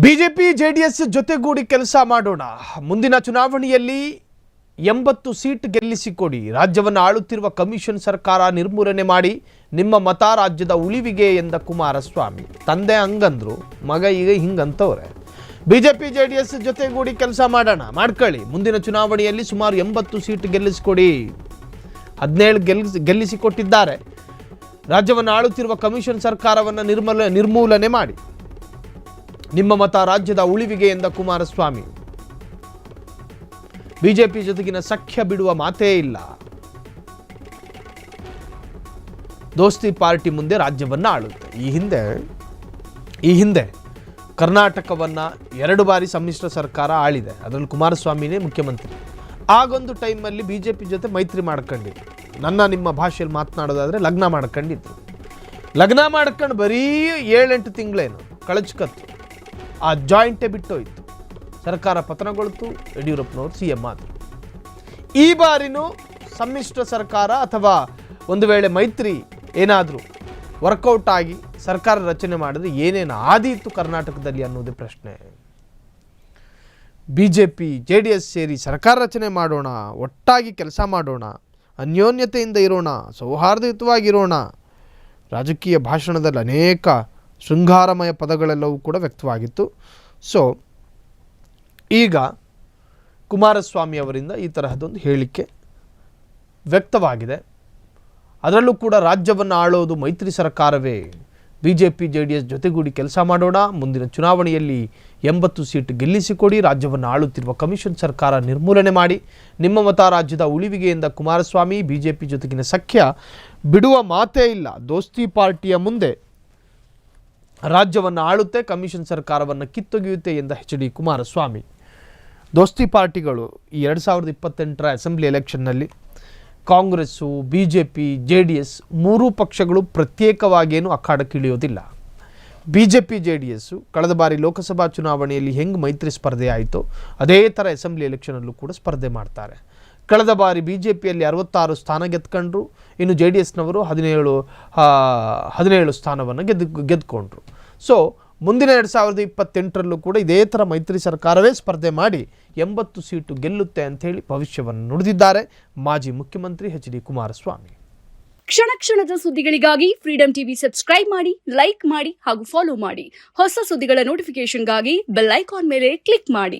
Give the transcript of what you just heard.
BJP JDS ಜೊತೆಗೂಡಿ ಕೆಲಸ ಮಾಡೋಣ. ಮುಂದಿನ ಚುನಾವಣೆಯಲ್ಲಿ ಎಂಬತ್ತು ಸೀಟ್ ಗೆಲ್ಲಿಸಿಕೊಡಿ. ರಾಜ್ಯವನ್ನು ಆಳುತ್ತಿರುವ ಕಮಿಷನ್ ಸರ್ಕಾರ ನಿರ್ಮೂಲನೆ ಮಾಡಿ ನಿಮ್ಮ ಮತ ರಾಜ್ಯದ ಉಳಿವಿಗೆ ಎಂದ ಕುಮಾರಸ್ವಾಮಿ. ತಂದೆ ಹಂಗಂದ್ರು, ಮಗ ಈಗ ಹಿಂಗಂತವ್ರೆ. ಬಿಜೆಪಿ ಜೆಡಿಎಸ್ ಜೊತೆಗೂಡಿ ಕೆಲಸ ಮಾಡೋಣ. ಮಾಡ್ಕೊಳ್ಳಿ. ಮುಂದಿನ ಚುನಾವಣೆಯಲ್ಲಿ ಸುಮಾರು ಎಂಬತ್ತು ಸೀಟ್ ಗೆಲ್ಲಿಸಿಕೊಡಿ. ಹದಿನೇಳು ಗೆಲ್ಲಿಸಿ ಗೆಲ್ಲಿಸಿಕೊಟ್ಟಿದ್ದಾರೆ. ರಾಜ್ಯವನ್ನು ಆಳುತ್ತಿರುವ ಕಮಿಷನ್ ಸರ್ಕಾರವನ್ನು ನಿರ್ಮಲ, ನಿರ್ಮೂಲನೆ ಮಾಡಿ. ನಿಮ್ಮ ಮತ ರಾಜ್ಯದ ಉಳಿವಿಗೆ ಎಂದ ಕುಮಾರಸ್ವಾಮಿ. ಬಿಜೆಪಿ ಜೊತೆಗಿನ ಸಖ್ಯ ಬಿಡುವ ಮಾತೇ ಇಲ್ಲ. ದೋಸ್ತಿ ಪಾರ್ಟಿ ಮುಂದೆ ರಾಜ್ಯವನ್ನ ಆಳುತ್ತೆ. ಈ ಹಿಂದೆ ಈ ಹಿಂದೆ ಕರ್ನಾಟಕವನ್ನ ಎರಡು ಬಾರಿ ಸಮ್ಮಿಶ್ರ ಸರ್ಕಾರ ಆಳಿದೆ. ಅದರಲ್ಲಿ ಕುಮಾರಸ್ವಾಮಿನೇ ಮುಖ್ಯಮಂತ್ರಿ. ಆಗೊಂದು ಟೈಮಲ್ಲಿ ಬಿ ಜೆ ಪಿ ಜೊತೆ ಮೈತ್ರಿ ಮಾಡ್ಕೊಂಡಿದ್ರು. ನನ್ನ ನಿಮ್ಮ ಭಾಷೆಯಲ್ಲಿ ಮಾತನಾಡೋದಾದರೆ ಲಗ್ನ ಮಾಡ್ಕೊಂಡಿದ್ರು. ಲಗ್ನ ಮಾಡ್ಕೊಂಡು ಬರೀ ಏಳೆಂಟು ತಿಂಗಳೇನು ಕಳಚ್ಕತ್ತು ಆ ಜಾಯಿಂಟೇ ಬಿಟ್ಟೋಯ್ತು. ಸರ್ಕಾರ ಪತನಗೊಳ್ತು, ಯಡಿಯೂರಪ್ಪನವರು ಸಿ ಎಂ ಆದರು. ಈ ಬಾರಿನೂ ಸಮ್ಮಿಶ್ರ ಸರ್ಕಾರ ಅಥವಾ ಒಂದು ವೇಳೆ ಮೈತ್ರಿ ಏನಾದರೂ ವರ್ಕೌಟ್ ಆಗಿ ಸರ್ಕಾರ ರಚನೆ ಮಾಡಿದ್ರೆ ಏನೇನು ಆದೀತು ಕರ್ನಾಟಕದಲ್ಲಿ ಅನ್ನೋದೇ ಪ್ರಶ್ನೆ. B J P J D S ಸೇರಿ ಸರ್ಕಾರ ರಚನೆ ಮಾಡೋಣ, ಒಟ್ಟಾಗಿ ಕೆಲಸ ಮಾಡೋಣ, ಅನ್ಯೋನ್ಯತೆಯಿಂದ ಇರೋಣ ಸೌಹಾರ್ದಯುತವಾಗಿರೋಣ ರಾಜಕೀಯ ಭಾಷಣದಲ್ಲಿ ಅನೇಕ ಶೃಂಗಾರಮಯ ಪದಗಳೆಲ್ಲವೂ ಕೂಡ ವ್ಯಕ್ತವಾಗಿತ್ತು. ಸೊ ಈಗ ಕುಮಾರಸ್ವಾಮಿ ಅವರಿಂದ ಈ ತರಹದೊಂದು ಹೇಳಿಕೆ ವ್ಯಕ್ತವಾಗಿದೆ. ಅದರಲ್ಲೂ ಕೂಡ ರಾಜ್ಯವನ್ನು ಆಳೋದು ಮೈತ್ರಿ ಸರ್ಕಾರವೇ. B J P J D S ಜೊತೆಗೂಡಿ ಕೆಲಸ ಮಾಡೋಣ. ಮುಂದಿನ ಚುನಾವಣೆಯಲ್ಲಿ ಎಂಬತ್ತು ಸೀಟ್ ಗೆಲ್ಲಿಸಿಕೊಡಿ. ರಾಜ್ಯವನ್ನು ಆಳುತ್ತಿರುವ ಕಮಿಷನ್ ಸರ್ಕಾರ ನಿರ್ಮೂಲನೆ ಮಾಡಿ. ನಿಮ್ಮ ಮತ ರಾಜ್ಯದ ಉಳಿವಿಗೆಯಿಂದ ಕುಮಾರಸ್ವಾಮಿ ಬಿ ಜೆ ಪಿ ಜೊತೆಗಿನ ಸಖ್ಯ. ಬಿಡುವ ಮಾತೇ ಇಲ್ಲ. ದೋಸ್ತಿ ಪಾರ್ಟಿಯ ಮುಂದೆ ರಾಜ್ಯವನ್ನು ಆಳುತ್ತೆ, ಕಮಿಷನ್ ಸರ್ಕಾರವನ್ನು ಕಿತ್ತೊಗೆಯುತ್ತೆ ಎಂದ ಎಚ್ ಡಿ ಕುಮಾರಸ್ವಾಮಿ. ದೋಸ್ತಿ ಪಾರ್ಟಿಗಳು ಈ ಎರಡು ಸಾವಿರದ ಇಪ್ಪತ್ತೆಂಟರ assembly ಎಲೆಕ್ಷನ್ನಲ್ಲಿ Congress B J P J D S ಮೂರೂ ಪಕ್ಷಗಳು ಪ್ರತ್ಯೇಕವಾಗೇನು ಅಖಾಡಕ್ಕಿಳಿಯೋದಿಲ್ಲ B J P J D S ಕಳೆದ ಬಾರಿ ಲೋಕಸಭಾ ಚುನಾವಣೆಯಲ್ಲಿ ಹೆಂಗೆ ಮೈತ್ರಿ ಸ್ಪರ್ಧೆ ಆಯಿತು, ಅದೇ ಥರ ಅಸೆಂಬ್ಲಿ ಎಲೆಕ್ಷನಲ್ಲೂ ಕೂಡ ಸ್ಪರ್ಧೆ ಮಾಡ್ತಾರೆ. ಕಳೆದ ಬಾರಿ ಬಿ ಜೆ ಪಿಯಲ್ಲಿ ಅರವತ್ತಾರು ಸ್ಥಾನ ಗೆದ್ಕೊಂಡ್ರು. ಇನ್ನು ಜೆ ಡಿ ಎಸ್ನವರು ಹದಿನೇಳು ಹದಿನೇಳು ಸ್ಥಾನವನ್ನು ಗೆದ್ದು, ಗೆದ್ಕೊಂಡ್ರು. ಸೊ ಮುಂದಿನ ಎರಡು ಸಾವಿರದ ಇಪ್ಪತ್ತೆಂಟರಲ್ಲೂ ಕೂಡ ಇದೇ ಥರ ಮೈತ್ರಿ ಸರ್ಕಾರವೇ ಸ್ಪರ್ಧೆ ಮಾಡಿ ಎಂಬತ್ತು ಸೀಟು ಗೆಲ್ಲುತ್ತೆ ಅಂಥೇಳಿ ಭವಿಷ್ಯವನ್ನು ನುಡಿದಿದ್ದಾರೆ ಮಾಜಿ ಮುಖ್ಯಮಂತ್ರಿ ಎಚ್ ಡಿ ಕುಮಾರಸ್ವಾಮಿ. ಕ್ಷಣ ಕ್ಷಣದ ಸುದ್ದಿಗಳಿಗಾಗಿ ಫ್ರೀಡಂ ಟಿವಿ ಸಬ್ಸ್ಕ್ರೈಬ್ ಮಾಡಿ ಲೈಕ್ ಮಾಡಿ ಹಾಗೂ ಫಾಲೋ ಮಾಡಿ. ಹೊಸ ಸುದ್ದಿಗಳ ನೋಟಿಫಿಕೇಶನ್ಗಾಗಿ ಬೆಲ್ ಐಕಾನ್ ಮೇಲೆ ಕ್ಲಿಕ್ ಮಾಡಿ.